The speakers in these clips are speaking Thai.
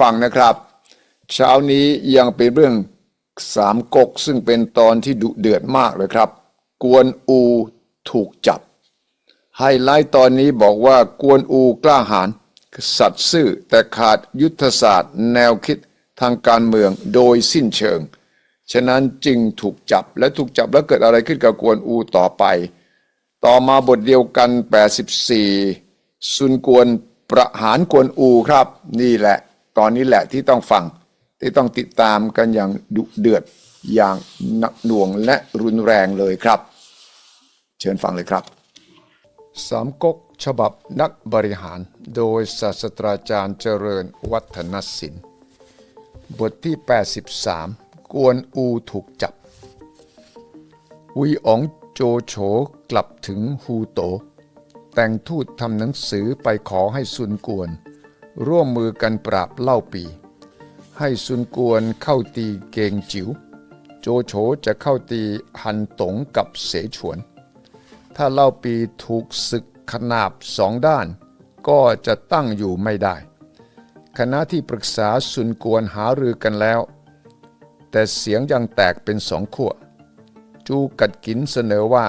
ฟังนะครับ เช้านี้ยังเป็นเรื่องสามก๊กซึ่งเป็นตอนที่ดุเดือดมากเลยครับ กวนอูถูกจับ ไฮไลท์ตอนนี้บอกว่ากวนอูกล้าหาญสัตย์ซื่อแต่ขาดยุทธศาสตร์แนวคิดทางการเมืองโดยสิ้นเชิง ฉะนั้นจึงถูกจับและถูกจับแล้วเกิดอะไรขึ้นกับกวนอูต่อไป ต่อมาบทเดียวกัน 84ซุนกวนประหารกวนอูครับ นี่แหละ ตอนนี้แหละที่ต้องฟังที่ต้องติดตามกันอย่างดุเดือดอย่างหนักหน่วงและรุนแรงเลยครับ เชิญฟังเลยครับสามก๊กฉบับนักบริหาร โดยศาสตราจารย์เจริญวัฒนศิลป์บทที่ 83 กวนอูถูกจับวีอ๋องโจโฉกลับถึงฮูโต แต่งทูตทำหนังสือไปขอให้ซุนกวน ร่วมมือกันปราบเล่าปี ให้ซุนกวนเข้าตีเกงจิ๋ว โจโฉจะเข้าตีฮันตงกับเสฉวน ถ้าเล่าปีถูกศึกขนาบสองด้าน ก็จะตั้งอยู่ไม่ได้ คณะที่ปรึกษาซุนกวนหารือกันแล้ว แต่เสียงยังแตกเป็นสองขั้วจูกัดกินเสนอว่า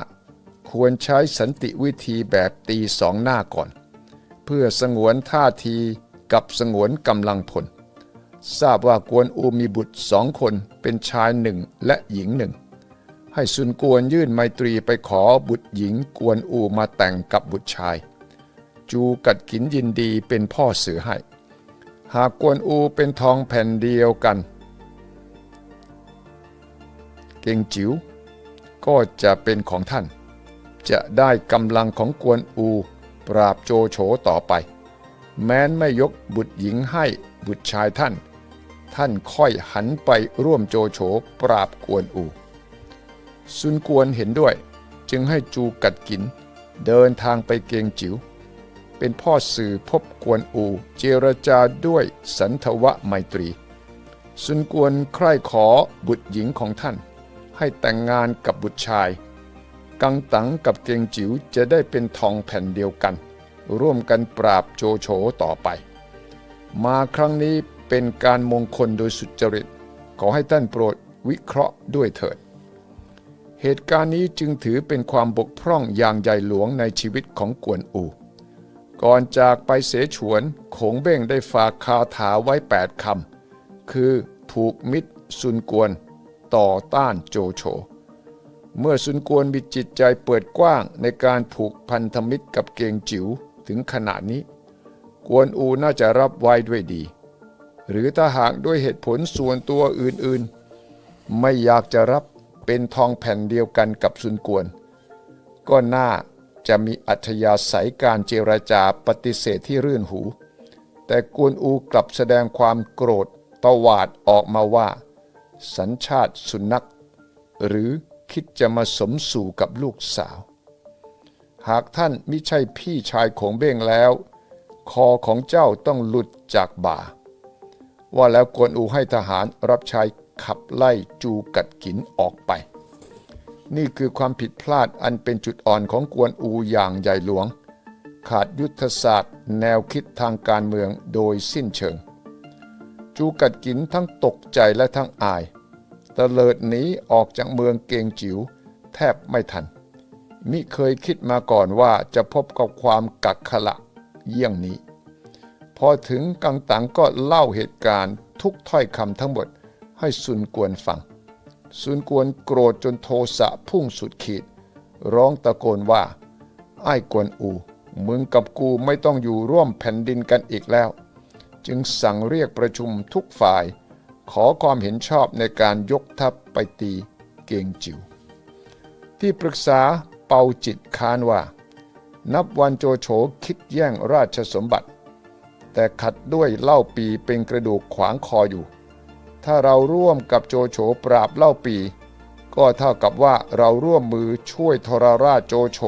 ควรใช้สันติวิธีแบบตีสองหน้าก่อน เพื่อสงวนท่าที กับสงวนกำลังพล ทราบว่ากวนอูมีบุตรสองคนเป็นชายหนึ่งและหญิงหนึ่ง ให้ซุนกวนยื่นไมตรีไปขอบุตรหญิงกวนอูมาแต่งกับบุตรชาย จูกัดกินยินดีเป็นพ่อสื่อให้ หากกวนอูเป็นทองแผ่นเดียวกัน เก่งจิ๋วก็จะเป็นของท่าน จะได้กำลังของกวนอู ปราบโจโฉต่อไป แม้นไม่ยกบุตรหญิงให้บุตรชายท่าน ท่านค่อยหันไปร่วมโจโฉปราบกวนอู ซุนกวนเห็นด้วย จึงให้จูกัดกิน เดินทางไปเกงจิ๋วเป็นพ่อสื่อพบกวนอู เจรจาด้วยสันทวไมตรี ซุนกวนใคร่ขอบุตรหญิงของท่าน ให้แต่งงานกับบุตรชาย กังตังกับเกงจิ๋วจะได้เป็นทองแผ่นเดียวกัน ร่วมกันปราบโจโฉต่อไป มาครั้งนี้เป็นการมงคลโดยสุจริต ขอให้ท่านโปรดวิเคราะห์ด้วยเถิด เหตุการณ์นี้จึงถือเป็นความบกพร่องอย่างใหญ่หลวงในชีวิตของกวนอู ก่อนจากไปเสฉวนขงเบ้งได้ฝากคาถาไว้ 8คำคือผูกมิตรซุนกวน ต่อต้านโจโฉเมื่อซุนกวนมีจิตใจเปิดกว้างในการผูกพันธมิตรกับเกงจิ๋ว ถึงขนาดนี้ กวนอูน่าจะรับไว้ด้วยดี หรือถ้าหากด้วยเหตุผลส่วนตัวอื่นๆ ไม่อยากจะรับเป็นทองแผ่นเดียวกันกับซุนกวน ก็น่าจะมีอัธยาศัยการเจรจาปฏิเสธที่รื่นหู แต่กวนอูกลับแสดงความโกรธตวาดออกมาว่า สัญชาติสุนัขหรือคิดจะมาสมสู่กับลูกสาว หากท่านมิใช่พี่ชายของเบ้งแล้ว คอของเจ้าต้องหลุดจากบ่า ว่าแล้วกวนอูให้ทหารรับใช้ขับไล่จูกัดกินออกไป นี่คือความผิดพลาดอันเป็นจุดอ่อนของกวนอูอย่างใหญ่หลวง ขาดยุทธศาสตร์ แนวคิดทางการเมืองโดยสิ้นเชิง จูกัดกินทั้งตกใจและทั้งอายตะเลิดหนีออกจากเมืองเกงจิ๋วแทบไม่ทัน มิเคยคิดมาก่อนว่าจะพบกับความกักขละเยี่ยงนี้ พอถึงกังตังก็เล่าเหตุการณ์ทุกถ้อยคำทั้งหมดให้ซุนกวนฟังซุนกวนโกรธจนโทสะพุ่งสุดขีด ร้องตะโกนว่า ไอ้กวนอู มึงกับกูไม่ต้องอยู่ร่วมแผ่นดินกันอีกแล้ว จึงสั่งเรียกประชุมทุกฝ่าย ขอความเห็นชอบในการยกทัพไปตีเกงจิว ที่ปรึกษา เปาจิตคานว่า นับวันโจโฉคิดแย่งราชสมบัติ แต่ขัดด้วยเล่าปีเป็นกระดูกขวางคออยู่ ถ้าเราร่วมกับโจโฉปราบเล่าปี ก็เท่ากับว่าเราร่วมมือช่วยทรราชโจโฉ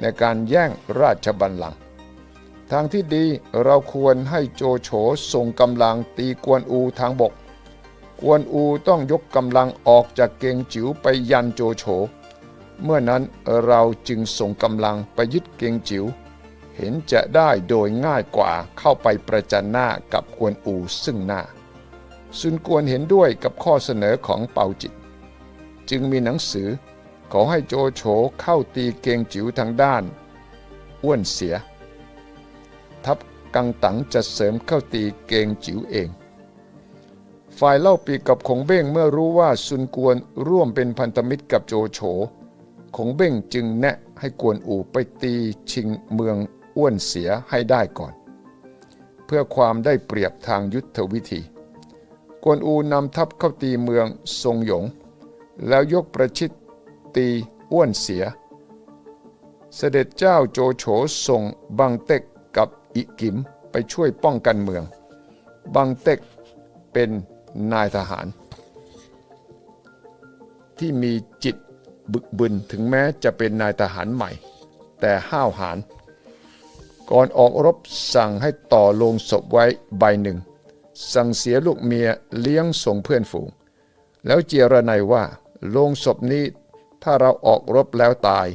ในการแย่งราชบัลลังก์ทางที่ดีเราควรให้โจโฉส่งกำลังตีกวนอูทางบก กวนอูต้องยกกำลังออกจากเกงจิ๋วไปยันโจโฉ เมื่อนั้นเราจึงส่งกำลังไปยึดเกงจิ๋วเห็นจะได้โดยง่ายกว่าเข้าไปประจันหน้ากับกวนอูซึ่งหน้า ซุนกวนเห็นด้วยกับข้อเสนอของเปาจิต จึงมีหนังสือขอให้โจโฉเข้าตีเกงจิ๋วทางด้าน อ้วนเสีย ทัพกังตังจะเสริมเข้าตีเกงจิ๋วเอง ฝ่ายเล่าปีกับคงเบ้งเมื่อรู้ว่าซุนกวนร่วมเป็นพันธมิตรกับโจโฉ คงเบ้งจึงแนะให้กวนอูไปตีชิงเมืองอ้วนเสียให้ได้ก่อน เพื่อความได้เปรียบทางยุทธวิธี กวนอูนำทัพเข้าตีเมืองทรงหยง แล้วยกประชิดตีอ้วนเสีย เสด็จเจ้าโจโฉส่งบังเต็กกับอิกิมไปช่วยป้องกันเมือง บังเต็กเป็นนายทหาร ที่มีจิต บึกบึนถึงแม้จะเป็นนายทหารใหม่ แต่ห้าวหาญก่อนออกรบสั่งให้ต่อลงศพไว้ใบหนึ่ง สั่งเสียลูกเมียเลี้ยงส่งเพื่อนฝูง แล้วเจรนายว่าลงศพนี้ถ้าเราออกรบแล้วตาย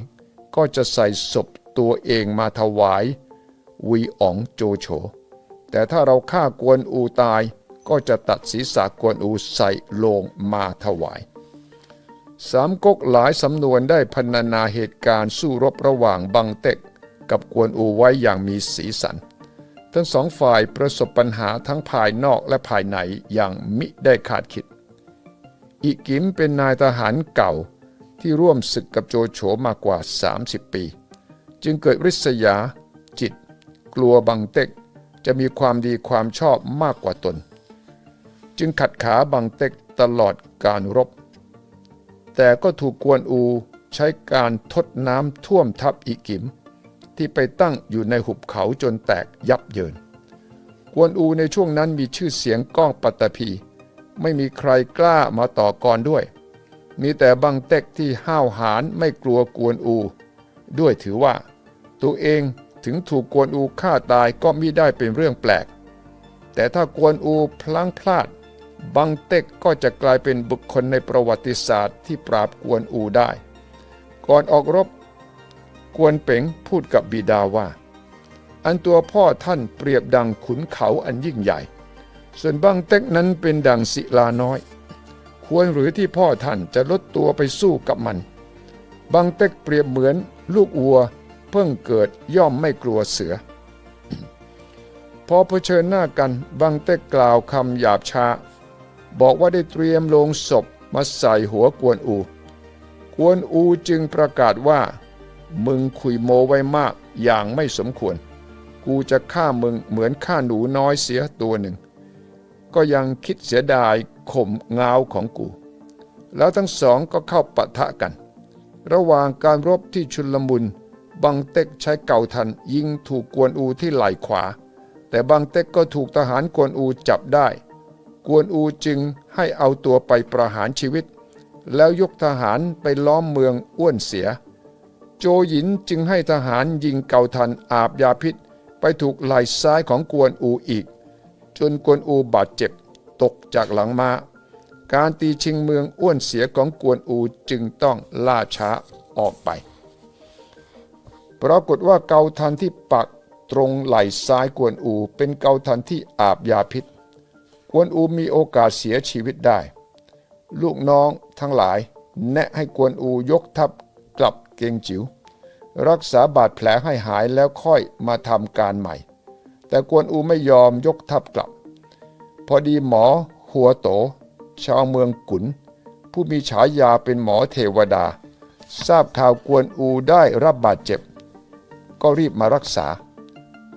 ก็จะใส่ศพตัวเองมาถวายวีอ๋องโจโฉแต่ถ้าเราฆ่ากวนอูตายก็จะตัดศีรษะกวนอูใส่โลงมาถวาย สามก๊กหลายสำนวนได้พรรณนาเหตุการณ์สู้รบระหว่างบังเต็ก กับกวนอูไว้อย่างมีสีสัน ทั้งสองฝ่ายประสบปัญหาทั้งภายนอกและภายในอย่างมิได้คาดคิด อิกิมเป็นนายทหารเก่าที่ร่วมศึกกับโจโฉมากว่า 30 ปี จึงเกิดริษยา จิต กลัวบังเต็ก จะมีความดีความชอบมากกว่าตน จึงขัดขาบังเต็กตลอดการรบ แต่ก็ถูกกวนอูใช้การทดน้ำท่วมทับอิกิม ที่ไปตั้งอยู่ในหุบเขาจนแตกยับเยิน กวนอูในช่วงนั้นมีชื่อเสียงก้องปัตตภีไม่มีใครกล้ามาต่อกรด้วย มีแต่บังเต็กที่ห้าวหาญไม่กลัวกวนอู ด้วยถือว่า ตัวเองถึงถูกกวนอูฆ่าตายก็มิได้เป็นเรื่องแปลก แต่ถ้ากวนอูพลั้งพลาด บังเต็กก็จะกลายเป็นบุคคลในประวัติศาสตร์ที่ปราบกวนอูได้ ก่อนออกรบ กวนเป๋งพูดกับบิดาว่า อันตัวพ่อท่านเปรียบดังขุนเขาอันยิ่งใหญ่ ส่วนบังเต็กนั้นเป็นดังศิลาน้อย ควรหรือที่พ่อท่านจะลดตัวไปสู้กับมัน บังเต็กเปรียบเหมือนลูกวัวเพิ่งเกิดย่อมไม่กลัวเสือ พอเผชิญหน้ากันบังเต็กกล่าวคำหยาบช้า บอกว่าได้เตรียมโลงศพมาใส่หัวกวนอู กวนอูจึงประกาศว่า มึงคุยโมไว้มากอย่างไม่สมควร กูจะฆ่ามึงเหมือนฆ่าหนูน้อยเสียตัวหนึ่ง ก็ยังคิดเสียดายข่มเงาของกู แล้วทั้งสองก็เข้าปะทะกัน ระหว่างการรบที่ชุลมุน บังเต็กใช้เก่าทันยิงถูกกวนอูที่ไหล่ขวา แต่บังเต็กก็ถูกทหารกวนอูจับได้ กวนอูจึงให้เอาตัวไปประหารชีวิต แล้วยกทหารไปล้อมเมืองอ้วนเสีย โจหยินจึงให้ทหารยิงเกาทันอาบยาพิษ ไปถูกไหล่ซ้ายของกวนอูอีก จนกวนอูบาดเจ็บตกจากหลังมาการตีชิงเมืองอ้วนเสียของกวนอูจึงต้องล่าช้าออกไป ปรากฏว่าเกาทันที่ปักตรงไหล่ซ้ายกวนอู เป็นเกาทันที่อาบยาพิษ กวนอูมีโอกาสเสียชีวิตได้ ลูกน้องทั้งหลาย แนะให้กวนอูยกทัพกลับเกงจิว๋วรักษาบาดแผลให้หายแล้วค่อยมาทำการใหม่ แต่กวนอูไม่ยอมยกทัพกลับ พอดีหมอหัวโต ชาวเมืองกุนผู้มีฉายาเป็นหมอเทวดา ทราบข่าวกวนอูได้รับบาดเจ็บ ก็รีบมารักษา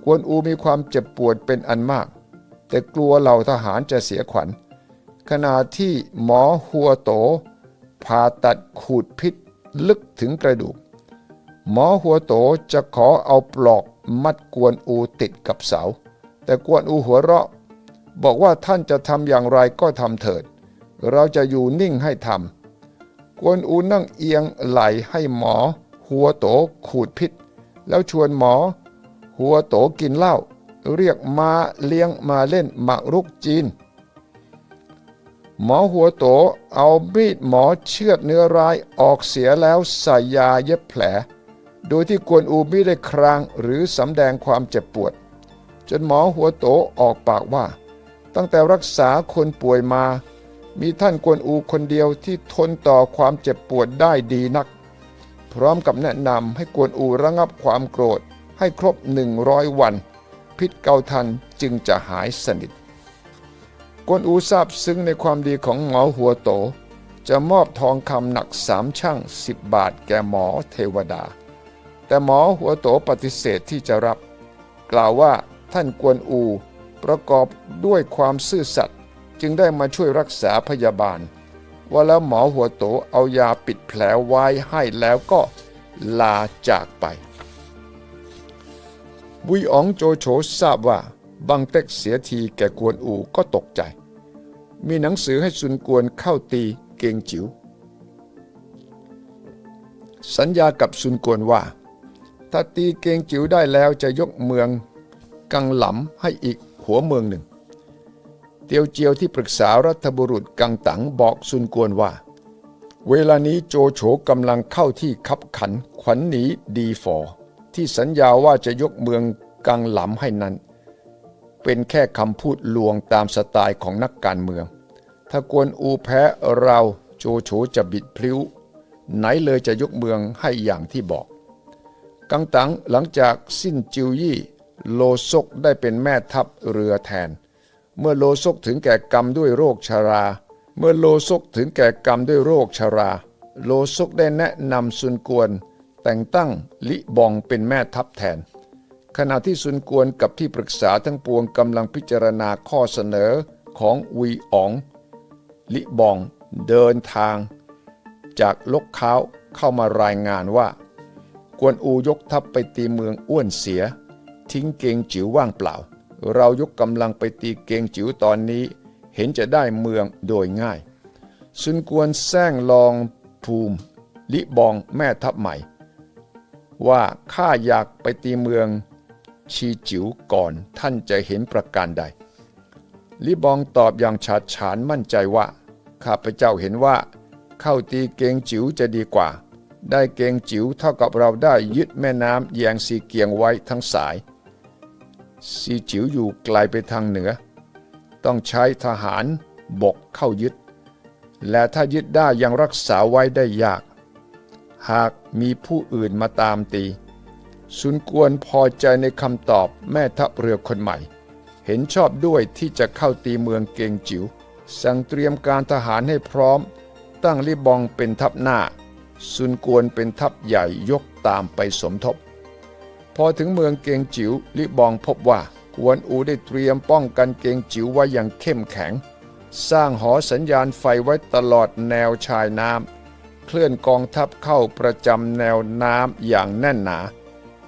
กวนอูมีความเจ็บปวดเป็นอันมาก แต่กลัวเหล่าทหารจะเสียขวัญ ขณะที่หมอหัวโตผ่าตัดขูดพิษลึกถึงกระดูก หมอหัวโตจะขอเอาปลอกมัดกวนอูติดกับเสา แต่กวนอูหัวเราะ บอกว่าท่านจะทำอย่างไรก็ทำเถิด เราจะอยู่นิ่งให้ทำกวนอูนั่งเอียงไหลให้หมอ หัวโตขูดพิษ แล้วชวนหมอ หัวโตกินเหล้า เรียกมาเลี้ยงมาเล่นหมากรุกจีน หมอหัวโตเอามีดหมอเชือดเนื้อร้ายออกเสียแล้วใส่ยาเย็บแผล โดยที่กวนอูไม่ได้ครางหรือสำแดงความเจ็บปวด จนหมอหัวโตออกปากว่า ตั้งแต่รักษาคนป่วยมา มีท่านกวนอูคนเดียวที่ทนต่อความเจ็บปวดได้ดีนัก พร้อมกับแนะนำให้กวนอูระงับความโกรธให้ครบ 100 วัน พิษเกาทันจึงจะหายสนิท กวนอูทราบซึ้งในความดีของหมอหัวโต จะมอบทองคำหนักสามช่างสิบบาทแก่หมอเทวดา แต่หมอหัวโตปฏิเสธที่จะรับ กล่าวว่าท่านกวนอูประกอบด้วยความซื่อสัตย์จึงได้มาช่วยรักษาพยาบาล ว่าแล้วหมอหัวโตเอายาปิดแผลไว้ให้แล้วก็ลาจากไป บุยอ๋องโจโฉทราบว่าบังเต็กเสียทีแก่กวนอูก็ตกใจ มีหนังสือให้ซุนกวนเข้าตีเกงจิ๋วสัญญากับซุนกวนว่า ถ้าตีเกงจิ๋วได้แล้วจะยกเมืองกังหลำให้อีกหัวเมืองหนึ่ง เตียวเจียวที่ปรึกษารัฐบุรุษกังตังบอกซุนกวนว่า เวลานี้โจโฉกำลังเข้าที่คับขันขวัญหนีดีฟอร์ ที่สัญญาว่าจะยกเมืองกังหลำให้นั้น เป็นแค่คำพูดลวงตามสไตล์ของนักการเมือง ถ้ากวนอูแพ้เราโจโฉจะบิดพลิ้ว ไหนเลยจะยกเมืองให้อย่างที่บอก กังตังหลังจากสิ้นจิวยี่โลซกได้เป็นแม่ทัพเรือแทน เมื่อโลซกถึงแก่กรรมด้วยโรคชารา เมื่อโลซกถึงแก่กรรมด้วยโรคชารา โลซกได้แนะนำซุนกวน แต่งตั้งลิบองเป็นแม่ทัพแทน ขณะที่ซุนกวนกับที่ปรึกษาทั้งปวงกำลังพิจารณาข้อเสนอของวีอ๋อง ลิบองเดินทาง จากลกเขาเข้ามารายงานว่า กวนอูยกทัพไปตีเมืองอ้วนเสีย ทิ้งเกงจิ๋วว่างเปล่า เรายกกำลังไปตีเกงจิ๋วตอนนี้ เห็นจะได้เมืองโดยง่ายซุนกวนแซงลองภูมิ ลิบองแม่ทัพใหม่ ว่าข้าอยากไปตีเมืองชีจิ๋วก่อนท่านจะเห็นประการใด ลิบองตอบอย่างฉาดฉานมั่นใจว่า ข้าพเจ้าเห็นว่า เข้าตีเกงจิ๋วจะดีกว่า ได้เกงจิ๋วเท่ากับเราได้ยึดแม่น้ำแยงซีเกียงไว้ทั้งสายซีจิ๋วอยู่ไกลไปทางเหนือ ต้องใช้ทหารบกเข้ายึด และถ้ายึดได้ยังรักษาไว้ได้ยาก หากมีผู้อื่นมาตามตี สุนกวนพอใจในคำตอบแม่ทัพเรือคนใหม่ เห็นชอบด้วยที่จะเข้าตีเมืองเกงจิ๋ว สั่งเตรียมการทหารให้พร้อม ตั้งลิบองเป็นทัพหน้าซุนกวนเป็นทัพใหญ่ยกตามไปสมทบ พอถึงเมืองเกงจิ๋วลิบองพบว่ากวนอูได้เตรียมป้องกันเกงจิ๋วไว้อย่างเข้มแข็ง สร้างหอสัญญาณไฟไว้ตลอดแนวชายน้ำ เคลื่อนกองทัพเข้าประจำแนวน้ำอย่างแน่นหนา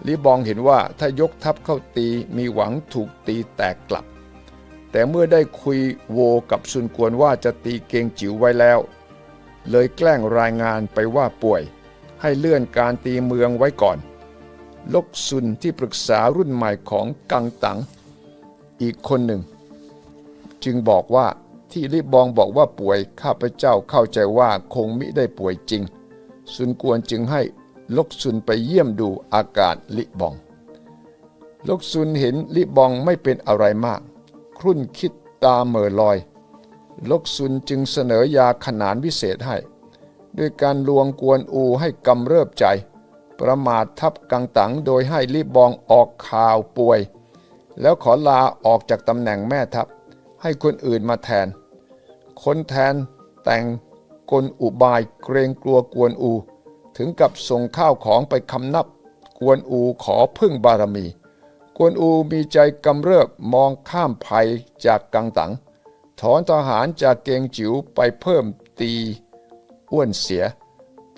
ลิบองเห็นว่าถ้ายกทัพเข้าตีมีหวังถูกตีแตกกลับ แต่เมื่อได้คุยโวกับซุนกวนว่าจะตีเกงจิ๋วไว้แล้ว เลยแกล้งรายงานไปว่าป่วย ให้เลื่อนการตีเมืองไว้ก่อน ลกซุนที่ปรึกษารุ่นใหม่ของกังตัง อีกคนหนึ่ง จึงบอกว่า ที่ลิบองบอกว่าป่วยข้าพเจ้าเข้าใจว่าคงมิได้ป่วยจริง ซุนกวนจึงให้ลกซุนไปเยี่ยมดูอาการลิบอง ลกซุนเห็นลิบองไม่เป็นอะไรมาก ครุ่นคิดตาเหม่อลอย ลกซุนจึงเสนอยาขนานวิเศษให้ ด้วยการลวงกวนอูให้กำเริบใจ ประมาททับกังตังโดยให้ลิบองออกข่าวป่วย แล้วขอลาออกจากตำแหน่งแม่ทัพให้คนอื่นมาแทน คนแทนแต่งกลอุบายเกรงกลัวกวนอู ถึงกับส่งข้าวของไปคำนับ กวนอูขอพึ่งบารมี กวนอูมีใจกำเริบมองข้ามภัยจากกังตัง ถอนทหารจากเกงจิ๋วไปเพิ่มตีอ้วนเสีย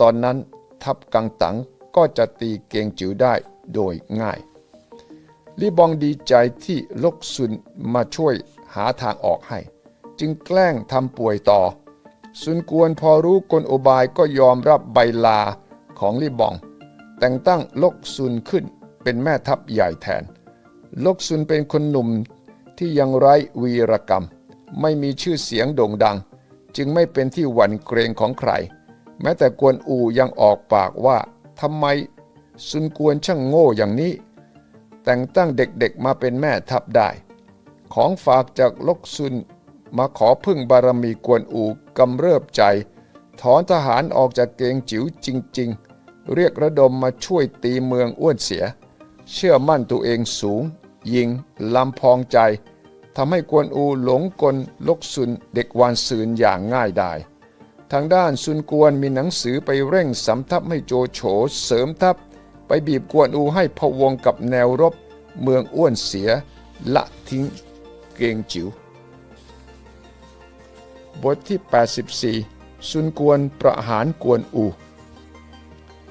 ตอนนั้นทัพกังตังก็จะตีเกงจิ๋วได้โดยง่ายลีบองดีใจที่ลกซุนมาช่วยหาทางออกให้ จึงแกล้งทำป่วยต่อ ซุนกวนพอรู้กลอุบายก็ยอมรับใบลาของลีบอง แต่งตั้งลกซุนขึ้นเป็นแม่ทัพใหญ่แทน ลกซุนเป็นคนหนุ่มที่ยังไร้วีรกรรม ไม่มีชื่อเสียงโด่งดัง จึงไม่เป็นที่หวั่นเกรงของใคร แม้แต่กวนอูยังออกปากว่าทำไมซุนกวนช่างโง่อย่างนี้ แต่งตั้งเด็กๆมาเป็นแม่ทัพได้ ของฝากจากลกซุน มาขอพึ่งบารมีกวนอูกำเริบใจ ถอนทหารออกจากเกงจิ๋วจริง ๆ เรียกระดมมาช่วยตีเมืองอ้วนเสีย เชื่อมั่นตัวเองสูง ยิงลำพองใจทำให้กวนอูหลงกลลกซุนเด็กวานซืนอย่างง่ายได้ทางด้านซุนกวนมีหนังสือไปเร่งสำทับให้โจโฉเสริมทัพ ไปบีบกวนอูให้พะวงกับแนวรบ เมืองอ้วนเสีย ละทิ้งเกงจิ๋ว บทที่ 84 ซุนกวนประหารกวนอู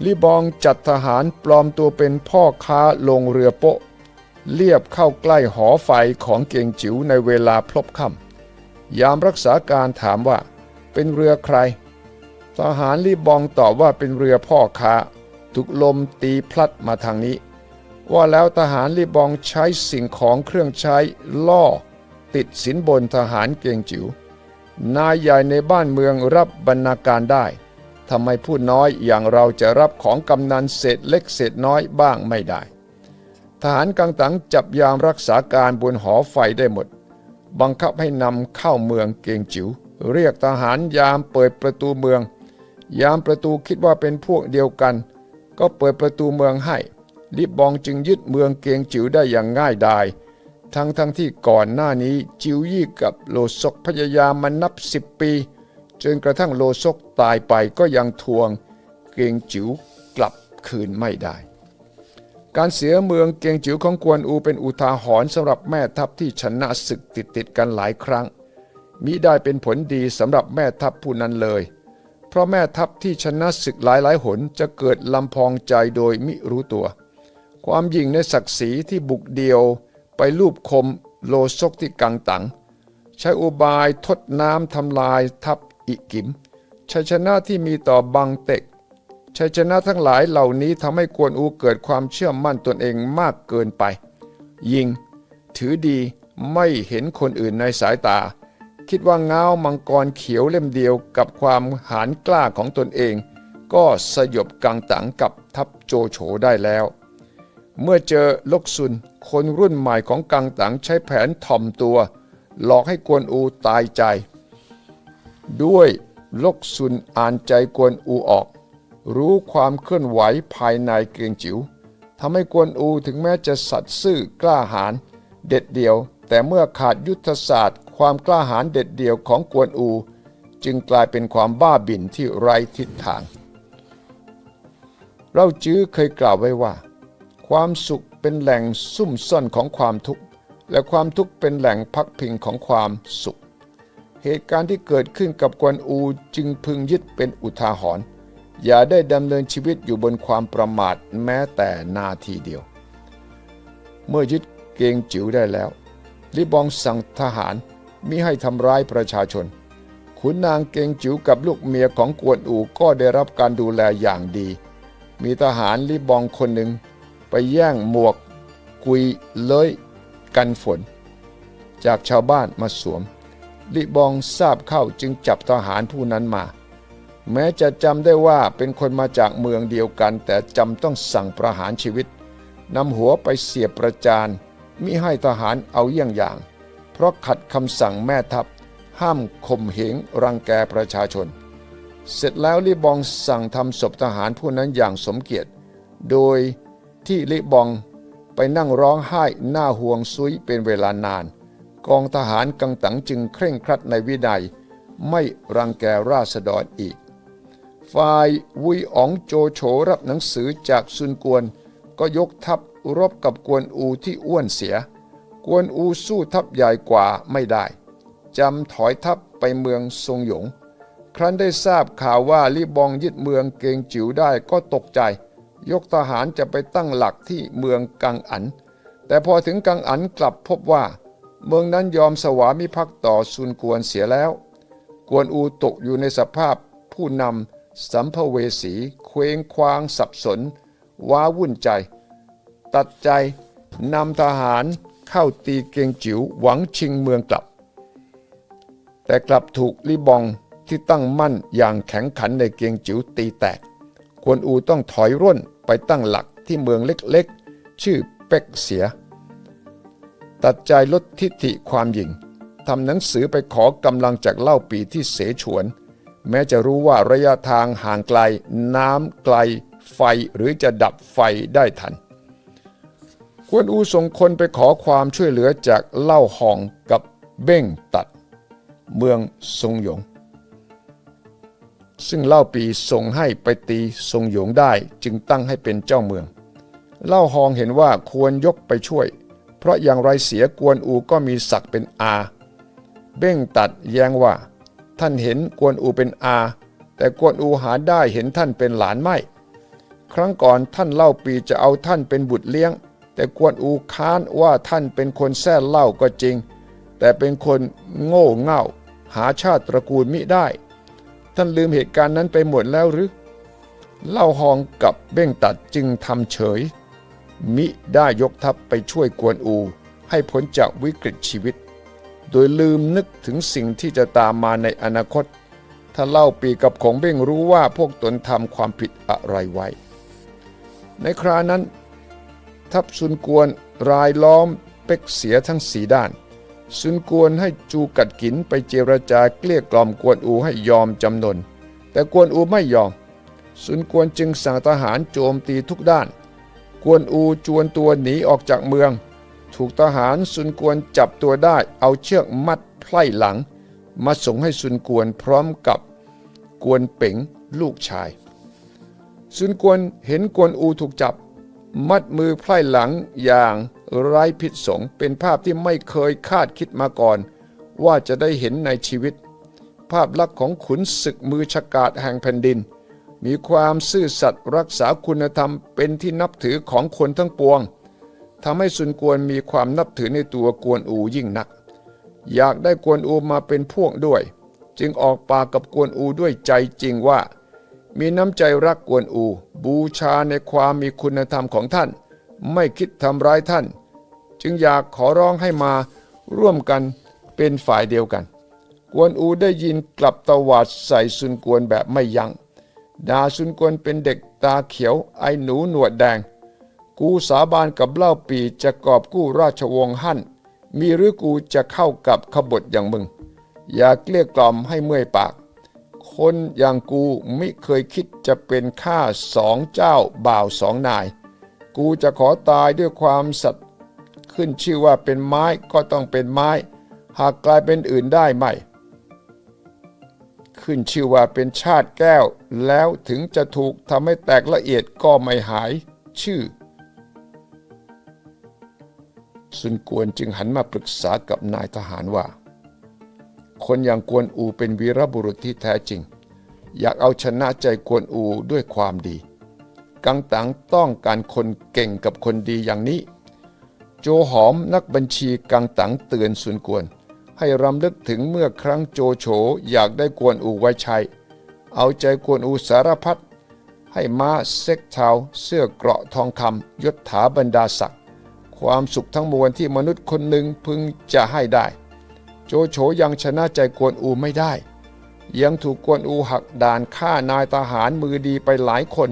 ลีบองจัดทหารปลอมตัวเป็นพ่อค้าลงเรือโปะเลียบเข้าใกล้หอไฟของเกงจิ๋วในเวลาพลบค่ำยามรักษาการถามว่า เป็นเรือใคร ทหารลีบองตอบว่าเป็นเรือพ่อค้า ถูกลมตีพลัดมาทางนี้ ว่าแล้วทหารลีบองใช้สิ่งของเครื่องใช้ล่อ ติดสินบนทหารเกงจิ๋ว นายใหญ่ในบ้านเมืองรับบรรณาการได้ทำไมผู้น้อยอย่างเราจะรับของกำนันเศษเล็กเศษน้อยบ้างไม่ได้ ทหารกังตังจับยามรักษาการบนหอไฟได้หมด บังคับให้นำเข้าเมืองเกงจิ๋วเรียกทหารยามเปิดประตูเมือง ยามประตูคิดว่าเป็นพวกเดียวกัน ก็เปิดประตูเมืองให้ลิบบองจึงยึดเมืองเกงจิ๋วได้อย่างง่ายดาย ทั้งทั้งที่ก่อนหน้านี้จิวยี่กับโลซกพยายามมานับสิบปี จนกระทั่งโลซกตายไปก็ยังทวงเกงจิ๋วกลับคืนไม่ได้ การเสียเมืองเกงจิ๋วของกวนอูเป็นอุทาหรณ์สำหรับแม่ทัพที่ชนะศึกติดติดกันหลายครั้ง มิได้เป็นผลดีสำหรับแม่ทัพผู้นั้นเลย เพราะแม่ทัพที่ชนะศึกหลายหลายหนจะเกิดลำพองใจโดยมิรู้ตัว ความยิ่งในศักดิ์ศรีที่บุกเดียว ไปลูบคมโลซกที่กังตัง ใช้อุบายทดน้ำทำลายทัพอิกิมชัยชนะที่มีต่อบังเต็กชัยชนะทั้งหลายเหล่านี้ทำให้กวนอูเกิดความเชื่อมั่นตนเองมากเกินไป ยิง ถือดีไม่เห็นคนอื่นในสายตา คิดว่าเงามังกรเขียวเล่มเดียวกับความหานกล้าของตนเอง ก็สยบกังตังกับทัพโจโฉได้แล้ว เมื่อเจอลกซุน คนรุ่นใหม่ของกังตังใช้แผนถ่อมตัว หลอกให้กวนอูตายใจ ด้วยลกซุนอ่านใจกวนอูออก รู้ความเคลื่อนไหวภายในเกรียงจิ๋วทำให้กวนอูถึงแม้จะสัตย์ซื่อกล้าหาญเด็ดเดี่ยว แต่เมื่อขาดยุทธศาสตร์ ความกล้าหาญเด็ดเดี่ยวของกวนอู จึงกลายเป็นความบ้าบิ่นที่ไร้ทิศทาง เราจื้อเคยกล่าวไว้ว่า ความสุข เป็นแหล่งซุ่มซ่อนของความทุกข์ และความทุกข์เป็นแหล่งพักพิงของความสุข เหตุการณ์ที่เกิดขึ้นกับกวนอูจึงพึงยึดเป็นอุทาหรณ์อย่าได้ดำเนินชีวิตอยู่บนความประมาทแม้แต่นาทีเดียว เมื่อยึดเกงจิ๋วได้แล้วลิบองสั่งทหารมิให้ทำร้ายประชาชน ขุนนางเกงจิ๋วกับลูกเมียของกวนอูก็ได้รับการดูแลอย่างดี มีทหารลิบองคนหนึ่ง แย่งหมวกกุยเลยกันฝน จากชาวบ้านมาสวม ลิบองทราบเข้าจึงจับทหารผู้นั้นมา แม้จะจำได้ว่าเป็นคนมาจากเมืองเดียวกัน แต่จำต้องสั่งประหารชีวิตนำหัวไปเสียบประจานมิให้ทหารเอาเยี่ยงอย่าง เพราะขัดคำสั่งแม่ทัพ ห้ามข่มเหงรังแกประชาชน เสร็จแล้วลิบองสั่งทำศพทหารผู้นั้นอย่างสมเกียรติ โดย ที่ลิบองไปนั่งร้องไห้หน้าห่วงซุยเป็นเวลานาน กองทหารกังตังจึงเคร่งครัดในวินัย ไม่รังแกราษฎรอีก ฝ่ายวุยอ๋องโจโฉรับหนังสือจากซุนกวน ก็ยกทัพรบกับกวนอูที่อ้วนเสีย กวนอูสู้ทัพใหญ่กว่าไม่ได้จำถอยทัพไปเมืองทรงหยง ครั้นได้ทราบข่าวว่าลิบองยึดเมืองเกงจิ๋วได้ก็ตกใจ ยกทหารจะไปตั้งหลักที่เมืองกังอัน แต่พอถึงกังอันกลับพบว่า เมืองนั้นยอมสวามิภักดิ์ต่อซุนกวนเสียแล้ว กวนอูตกอยู่ในสภาพผู้นำสัมภเวสีเคว้งคว้างสับสน ว้าวุ่นใจ ตัดใจนำทหารเข้าตีเกงจิ๋วหวังชิงเมืองกลับ แต่กลับถูกลิบองที่ตั้งมั่นอย่างแข็งขันในเกียงจิ๋วตีแตก กวนอูต้องถอยร่น ไปตั้งหลักที่เมืองเล็กๆ ชื่อเป็กเสีย ตัดใจลดทิฐิความหยิ่งทำหนังสือไปขอกำลังจากเล่าปีที่เสฉวน แม้จะรู้ว่าระยะทางห่างไกล น้ำไกล ไฟหรือจะดับไฟได้ทัน กวนอูส่งคนไปขอความช่วยเหลือจากเล่าหองกับเบ้งตัด เมืองซงหยง ซึ่งเล่าปีส่งให้ไปตีทรงหยงได้จึงตั้งให้เป็นเจ้าเมือง เล่าหองเห็นว่าควรยกไปช่วย เพราะอย่างไรเสียกวนอูก็มีศักดิ์เป็นอา เบ้งตัดแย้งว่า ท่านเห็นกวนอูเป็นอา แต่กวนอูหาได้เห็นท่านเป็นหลานไม่ ครั้งก่อนท่านเล่าปีจะเอาท่านเป็นบุตรเลี้ยง แต่กวนอูค้านว่าท่านเป็นคนแท้เล่าก็จริง แต่เป็นคนโง่เง่า หาชาติตระกูลมิได้ ท่านลืมเหตุการณ์นั้นไปหมดแล้วหรือ เล่าหองกับเบ้งตัดจึงทำเฉย มิได้ยกทัพไปช่วยกวนอู ให้พ้นจากวิกฤตชีวิต โดยลืมนึกถึงสิ่งที่จะตามมาในอนาคต ถ้าเล่าปีกับของเบ้งรู้ว่าพวกตนทำความผิดอะไรไว้ ในครานั้น ทัพซุนกวนรายล้อมเป็กเสียทั้งสีด้าน ซุนกวนให้จูกัดกินไปเจรจาเกลี้ยกล่อมกวนอูให้ยอมจำนน แต่กวนอูไม่ยอมซุนกวนจึงสั่งทหารโจมตีทุกด้าน กวนอูจวนตัวหนีออกจากเมือง ถูกทหารซุนกวนจับตัวได้เอาเชือกมัดไพล่หลัง มาส่งให้ซุนกวนพร้อมกับกวนเป๋งลูกชายซุนกวนเห็นกวนอูถูกจับ มัดมือไพร่หลังอย่าง ไร้พิษสงเป็นภาพที่ไม่เคยคาดคิดมาก่อน ว่าจะได้เห็นในชีวิต ภาพลักษณ์ของขุนศึกมือฉกาจแห่งแผ่นดิน มีความซื่อสัตย์รักษาคุณธรรมเป็นที่นับถือของคนทั้งปวงทำให้ซุนกวนมีความนับถือในตัวกวนอูยิ่งนัก อยากได้กวนอูมาเป็นพวกด้วย จึงออกปากกับกวนอูด้วยใจจริงว่า มีน้ำใจรักกวนอู บูชาในความมีคุณธรรมของท่าน ไม่คิดทำร้ายท่าน จึงอยากขอร้องให้มาร่วมกันเป็นฝ่ายเดียวกัน กวนอูได้ยินกลับตวาดใส่ซุนกวนแบบไม่ยัง้งด่าซุนกวนเป็นเด็กตาเขียวไอหนูหนวดแดง กูสาบานกับเล่าปีจะกอบกู้ราชวงศ์หั่น มีหรือกูจะเข้ากับขบฏอย่างมึง อย่าเกลี้ยกล่อมให้เมื่อยปาก คนอย่างกูไม่เคยคิดจะเป็นข้าสองเจ้าบ่าวสองนาย กูจะขอตายด้วยความสัตย์ขึ้นชื่อว่าเป็นไม้ก็ต้องเป็นไม้ หากกลายเป็นอื่นได้ไหม ขึ้นชื่อว่าเป็นชาติแก้ว แล้วถึงจะถูกทำให้แตกละเอียดก็ไม่หายชื่อซุนกวนจึงหันมาปรึกษากับนายทหารว่า คนอย่างกวนอูเป็นวีรบุรุษที่แท้จริง อยากเอาชนะใจกวนอูด้วยความดี กังตังต้องการคนเก่งกับคนดีอย่างนี้ โจหอมนักบัญชีกังตังเตือนซุนกวน ให้รำลึกถึงเมื่อครั้งโจโฉอยากได้กวนอูไว้ใช้เอาใจกวนอูสารพัดให้ม้าเซ็กเทาเสื้อเกราะทองคำยศถาบรรดาศักดิ์ความสุขทั้งมวลที่มนุษย์คนหนึ่งพึงจะให้ได้ โจโฉยังชนะใจกวนอูไม่ได้ ยังถูกกวนอูหักด่านฆ่านายทหารมือดีไปหลายคน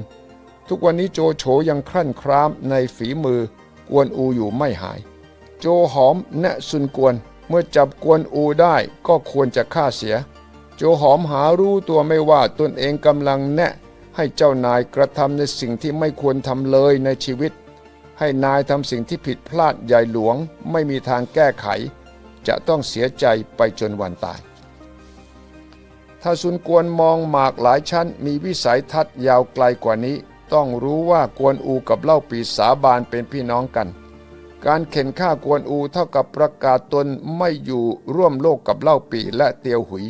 ทุกวันนี้โจโฉยังครั่นครามในฝีมือกวนอูอยู่ไม่หาย โจหอมแนะซุนกวนเมื่อจับกวนอูได้ก็ควรจะฆ่าเสีย โจหอมหารู้ตัวไม่ว่าตนเองกำลังแนะให้เจ้านายกระทำในสิ่งที่ไม่ควรทำเลยในชีวิต ให้นายทำสิ่งที่ผิดพลาดใหญ่หลวงไม่มีทางแก้ไข จะต้องเสียใจไปจนวันตาย ถ้าซุนกวนมองหมากหลายชั้นมีวิสัยทัศน์ยาวไกลกว่านี้ ต้องรู้ว่ากวนอูกับเล่าปีสาบานเป็นพี่น้องกัน การเข็นฆ่ากวนอูเท่ากับประกาศตนไม่อยู่ร่วมโลกกับเล่าปีและเตียวหุย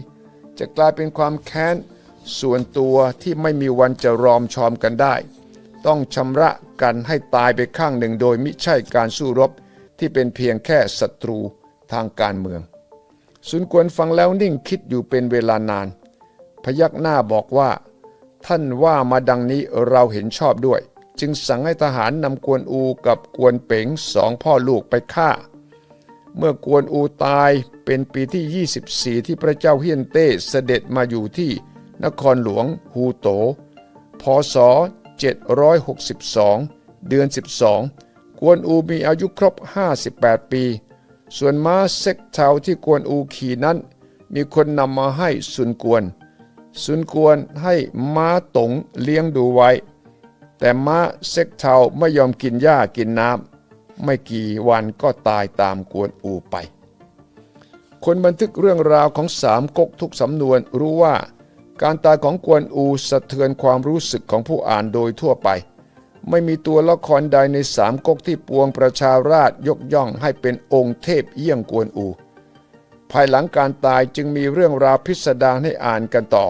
จะกลายเป็นความแค้นส่วนตัวที่ไม่มีวันจะรอมชอมกันได้ ต้องชำระกันให้ตายไปข้างหนึ่งโดยมิใช่การสู้รบที่เป็นเพียงแค่ศัตรูทางการเมืองสุนกวนฟังแล้วนิ่งคิดอยู่เป็นเวลานาน พยักหน้าบอกว่า ท่านว่ามาดังนี้เราเห็นชอบด้วย จึงสั่งให้ทหารนำกวนอูกับกวนเป๋งสองพ่อลูกไปฆ่า เมื่อกวนอูตายเป็นปีที่ 24 ที่พระเจ้าเฮียนเต้เสด็จมาอยู่ที่นครหลวงฮูโต พศ 762 เดือน 12 กวนอูมีอายุครบ 58 ปี ส่วนม้าเซ็กเทาที่กวนอูขี่นั้น มีคนนำมาให้ซุนกวน ซุนกวนให้ม้าตงเลี้ยงดูไว้ แต่ม้าเซ็กเทาไม่ยอมกินหญ้ากินน้ำไม่กี่วันก็ตายตามกวนอูไป คนบันทึกเรื่องราวของสามก๊กทุกสำนวนรู้ว่า การตายของกวนอูสะเทือนความรู้สึกของผู้อ่านโดยทั่วไป ไม่มีตัวละครใดในสามก๊กที่ปวงประชาราชยกย่องให้เป็นองค์เทพเยี่ยงกวนอู ภายหลังการตายจึงมีเรื่องราวพิสดารให้อ่านกันต่อ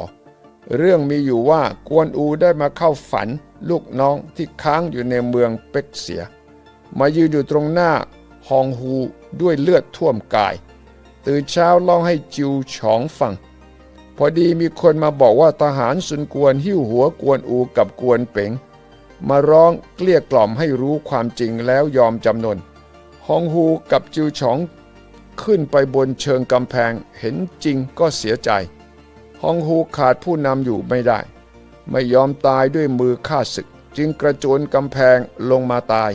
เรื่องมีอยู่ว่ากวนอูได้มาเข้าฝันลูกน้องที่ค้างอยู่ในเมืองเป็กเสีย มายืนอยู่ตรงหน้าฮองฮูด้วยเลือดท่วมกาย ตื่นเช้าเล่าให้จิวฉองฟัง พอดีมีคนมาบอกว่าทหารซุนกวนหิ้วหัวกวนอูกับกวนเป๋ง มาร้องเกลี้ยกล่อมให้รู้ความจริงแล้วยอมจำนนฮองฮูกับจิวฉอง ขึ้นไปบนเชิงกำแพงเห็นจริงก็เสียใจ ฮองฮูขาดผู้นำอยู่ไม่ได้ ไม่ยอมตายด้วยมือฆ่าศึก จึงกระโจนกำแพงลงมาตาย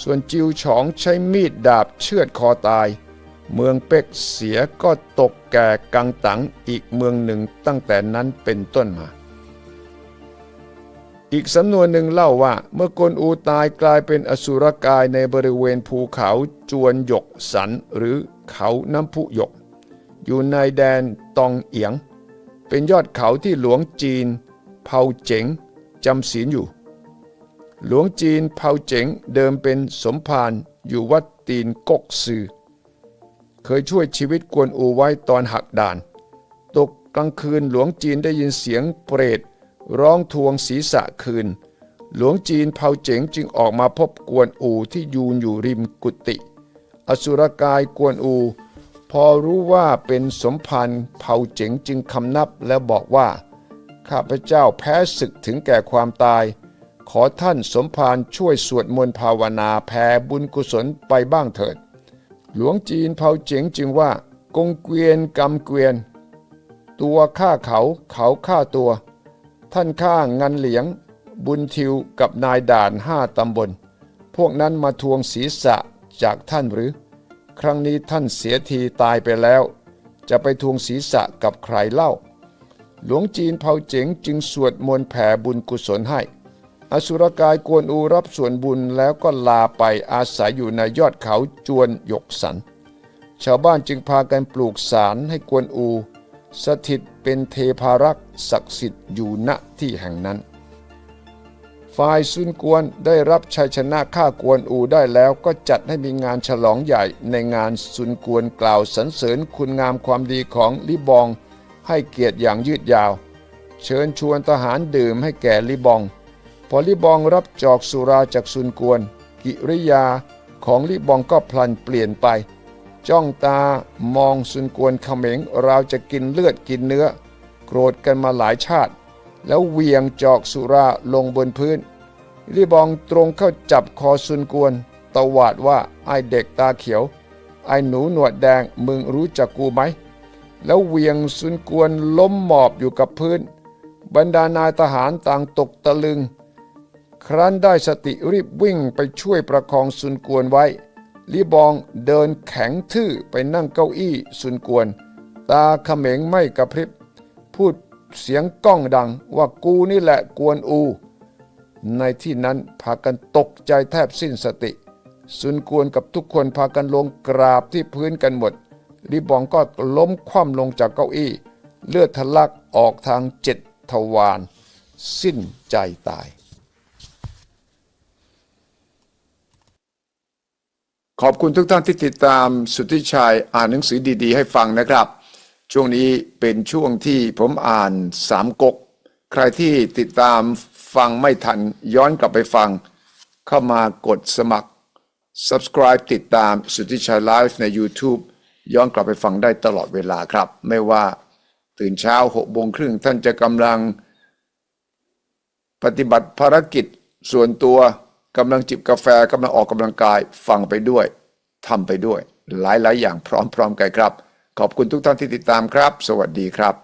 ส่วนจิวฉองใช้มีดดาบเชือดคอตาย เมืองเป็กเสียก็ตกแก่กังตังอีกเมืองหนึ่งตั้งแต่นั้นเป็นต้นมา อีกสำนวนหนึ่งเล่าว่า เมื่อกวนอูตายกลายเป็นอสุรกายในบริเวณภูเขาจวนหยกสันหรือเขาน้ำพุหยก อยู่ในแดนตองเอียง เป็นยอดเขาที่หลวงจีนเผาเจ๋งจำศีลอยู่ หลวงจีนเผาเจ๋งเดิมเป็นสมภารอยู่วัดตีนกกซือ เคยช่วยชีวิตกวนอูไว้ตอนหักด่าน ตกกลางคืนหลวงจีนได้ยินเสียงเปรต ร้องทวงศีรษะคืน หลวงจีนเผาเจ๋งจึงออกมาพบกวนอูที่ยืนอยู่ริมกุฏิอสุรกายกวนอู พอรู้ว่าเป็นสมภารเผาเจ๋งจึงคำนับและบอกว่า ข้าพเจ้าแพ้ศึกถึงแก่ความตาย ขอท่านสมภารช่วยสวดมนต์ภาวนาแผ่บุญกุศลไปบ้างเถิด หลวงจีนเผาเจ๋งจึงว่ากงเกวียนกำเกวียน ตัวฆ่าเขาเขาฆ่าตัว ท่านฆ่างันเหลียง บุญทิวกับนายด่านห้าตำบล พวกนั้นมาทวงศีรษะจากท่านหรือ ครั้งนี้ท่านเสียทีตายไปแล้ว จะไปทวงศีรษะกับใครเล่า หลวงจีนเผาเจ๋งจึงสวดมนต์แผ่บุญกุศลให้ อสุรกายกวนอูรับส่วนบุญแล้วก็ลาไปอาศัยอยู่ในยอดเขาจวนหยกสัน ชาวบ้านจึงพากันปลูกสารให้กวนอู สถิตเป็นเทพารักษ์ศักดิ์สิทธิ์อยู่ณที่แห่งนั้น ฝ่ายซุนกวนได้รับชัยชนะฆ่ากวนอูได้แล้วก็จัดให้มีงานฉลองใหญ่ในงานซุนกวนกล่าวสรรเสริญคุณงามความดีของลิบองให้เกียรติอย่างยืดยาว เชิญชวนทหารดื่มให้แก่ลิบอง พอลิบองรับจอกสุราจากซุนกวน กิริยาของลิบองก็พลันเปลี่ยนไป จ้องตามองซุนกวนเขม็งราจะกินเลือดกินเนื้อ โกรธกันมาหลายชาติ แล้วเหวียงจอกสุราลงบนพื้นลิบองตรงเข้าจับคอซุนกวนตวาดว่าไอเด็กตาเขียว ไอหนูหนวดแดงมึงรู้จักกูไหม แล้วเหวียงซุนกวนล้มหมอบอยู่กับพื้น บรรดานายทหารต่างตกตะลึง ครั้นได้สติรีบวิ่งไปช่วยประคองซุนกวนไว้ ลีบองเดินแข็งทื่อไปนั่งเก้าอี้ซุนกวน ตาเขม็งไม่กระพริบ พูดเสียงก้องดังว่ากูนี่แหละกวนอู ในที่นั้นพากันตกใจแทบสิ้นสติซุนกวนกับทุกคนพากันลงกราบที่พื้นกันหมดลีบองก็ล้มคว่ำลงจากเก้าอี้ เลือดทะลักออกทางเจ็ดทวารสิ้นใจตาย ขอบคุณทุกท่านที่ติดตามสุทธิชัยอ่านหนังสือดี ๆ ให้ฟังนะครับ ช่วงนี้เป็นช่วงที่ผมอ่านสามก๊กใครที่ติดตามฟังไม่ทันย้อนกลับไปฟัง เข้ามากดสมัคร subscribe ติดตามสุทธิชัยไลฟ์ใน YouTube ย้อนกลับไปฟังได้ตลอดเวลาครับ ไม่ว่าตื่นเช้าหกโมงครึ่งท่านจะกำลัง ปฏิบัติภารกิจส่วนตัว กำลังจิบกาแฟกำลังออกกำลังกายฟังไปด้วยทำไปด้วย หลายๆ อย่างพร้อมๆกันครับ ขอบคุณทุกท่านที่ติดตามครับ สวัสดีครับ